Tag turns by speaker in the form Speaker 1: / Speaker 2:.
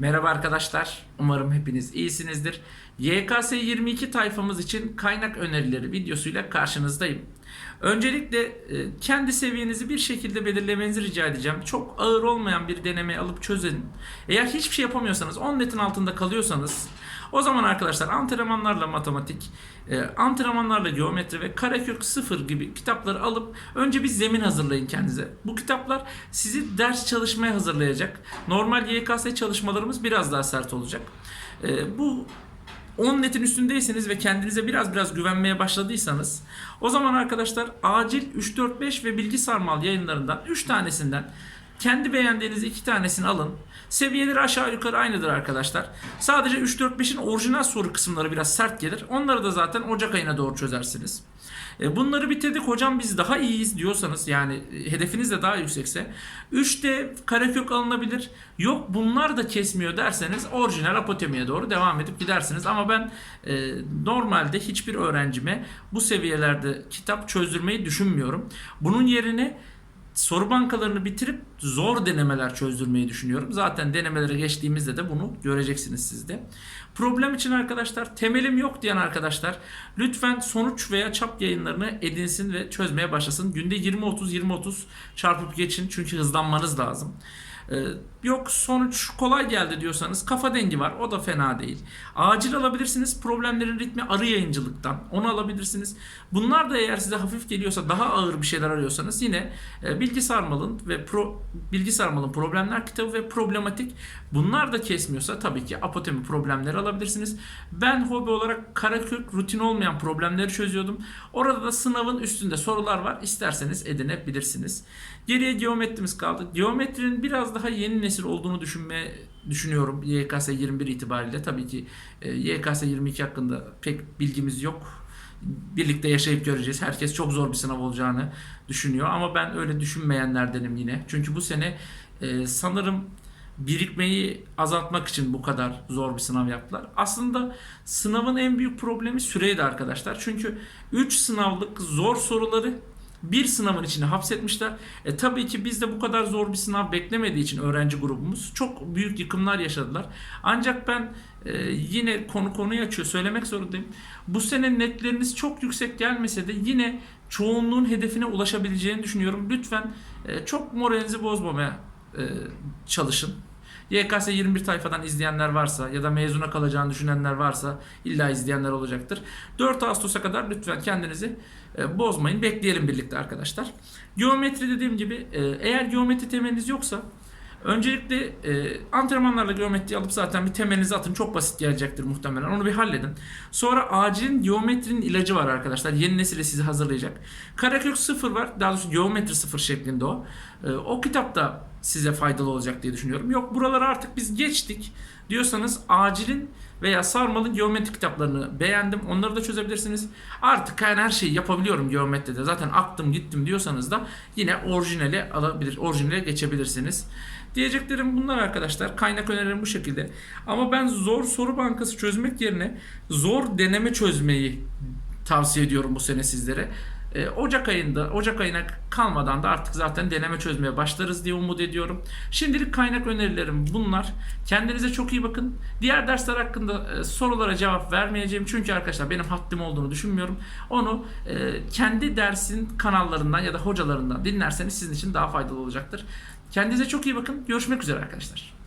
Speaker 1: Merhaba arkadaşlar. Umarım hepiniz iyisinizdir. YKS 22 tayfamız için kaynak önerileri videosuyla karşınızdayım. Öncelikle e, kendi seviyenizi bir şekilde belirlemenizi rica edeceğim. Çok ağır olmayan bir deneme alıp çözün. Eğer hiçbir şey yapamıyorsanız 10 netin altında kalıyorsanız o zaman arkadaşlar antrenmanlarla matematik, e, antrenmanlarla geometri ve karekök sıfır gibi kitapları alıp önce bir zemin hazırlayın kendinize. Bu kitaplar sizi ders çalışmaya hazırlayacak. Normal YKS çalışmalarımız biraz daha sert olacak. E, bu 10 netin üstündeyseniz ve kendinize biraz biraz güvenmeye başladıysanız o zaman arkadaşlar acil 3 4 5 ve bilgi sarmal yayınlarından 3 tanesinden kendi beğendiğiniz iki tanesini alın. Seviyeleri aşağı yukarı aynıdır arkadaşlar. Sadece 3 4 5'in orijinal soru kısımları biraz sert gelir. Onları da zaten Ocak ayına doğru çözersiniz. E, Bunları bitirdik hocam biz daha iyiyiz diyorsanız yani e, hedefiniz de daha yüksekse 3'te karekök alınabilir. Yok bunlar da kesmiyor derseniz orijinal apotemiye doğru devam edip gidersiniz. Ama ben e, normalde hiçbir öğrencime bu seviyelerde kitap çözdürmeyi düşünmüyorum. Bunun yerine soru bankalarını bitirip zor denemeler çözdürmeyi düşünüyorum. Zaten denemelere geçtiğimizde de bunu göreceksiniz siz de. Problem için arkadaşlar temelim yok diyen arkadaşlar lütfen sonuç veya çap yayınlarını edinsin ve çözmeye başlasın. Günde 20-30 20-30 çarpıp geçin çünkü hızlanmanız lazım. Ee, yok sonuç kolay geldi diyorsanız kafa dengi var o da fena değil. Acil alabilirsiniz problemlerin ritmi arı yayıncılıktan onu alabilirsiniz. Bunlar da eğer size hafif geliyorsa daha ağır bir şeyler arıyorsanız yine e, Bilgi ve pro, Bilgi Sarmal'ın problemler kitabı ve problematik bunlar da kesmiyorsa tabii ki apotemi problemleri alabilirsiniz. Ben hobi olarak karakök rutin olmayan problemleri çözüyordum. Orada da sınavın üstünde sorular var. İsterseniz edinebilirsiniz. Geriye geometrimiz kaldı. Geometrinin biraz daha yeni nesil olduğunu düşünmeye düşünüyorum YKS 21 itibariyle. Tabii ki e, YKS 22 hakkında pek bilgimiz yok. Birlikte yaşayıp göreceğiz. Herkes çok zor bir sınav olacağını düşünüyor ama ben öyle düşünmeyenlerdenim yine. Çünkü bu sene e, sanırım birikmeyi azaltmak için bu kadar zor bir sınav yaptılar. Aslında sınavın en büyük problemi süreydi arkadaşlar. Çünkü 3 sınavlık zor soruları bir sınavın içine hapsetmişler. E tabii ki biz de bu kadar zor bir sınav beklemediği için öğrenci grubumuz çok büyük yıkımlar yaşadılar. Ancak ben e, yine konu konuyu açıyor söylemek zorundayım. Bu sene netleriniz çok yüksek gelmese de yine çoğunluğun hedefine ulaşabileceğini düşünüyorum. Lütfen e, çok moralinizi bozmamaya e, çalışın. YKS 21 tayfadan izleyenler varsa ya da mezuna kalacağını düşünenler varsa illa izleyenler olacaktır. 4 Ağustos'a kadar lütfen kendinizi e, bozmayın. Bekleyelim birlikte arkadaşlar. Geometri dediğim gibi e, eğer geometri temeliniz yoksa öncelikle e, antrenmanlarla geometri alıp zaten bir temelinizi atın. Çok basit gelecektir muhtemelen. Onu bir halledin. Sonra acilin geometrinin ilacı var arkadaşlar. Yeni nesile sizi hazırlayacak. Karekök 0 var. Daha doğrusu geometri 0 şeklinde o. E, o kitap da size faydalı olacak diye düşünüyorum. Yok buraları artık biz geçtik diyorsanız acilin veya sarmalın geometri kitaplarını beğendim. Onları da çözebilirsiniz. Artık yani her şeyi yapabiliyorum geometride. Zaten aktım gittim diyorsanız da yine orijinali alabilir, orijinale geçebilirsiniz. Diyeceklerim bunlar arkadaşlar. Kaynak önerim bu şekilde. Ama ben zor soru bankası çözmek yerine zor deneme çözmeyi tavsiye ediyorum bu sene sizlere. E, Ocak ayında, Ocak ayına kalmadan da artık zaten deneme çözmeye başlarız diye umut ediyorum. Şimdilik kaynak önerilerim bunlar. Kendinize çok iyi bakın. Diğer dersler hakkında e, sorulara cevap vermeyeceğim. Çünkü arkadaşlar benim haddim olduğunu düşünmüyorum. Onu e, kendi dersin kanallarından ya da hocalarından dinlerseniz sizin için daha faydalı olacaktır. Kendinize çok iyi bakın. Görüşmek üzere arkadaşlar.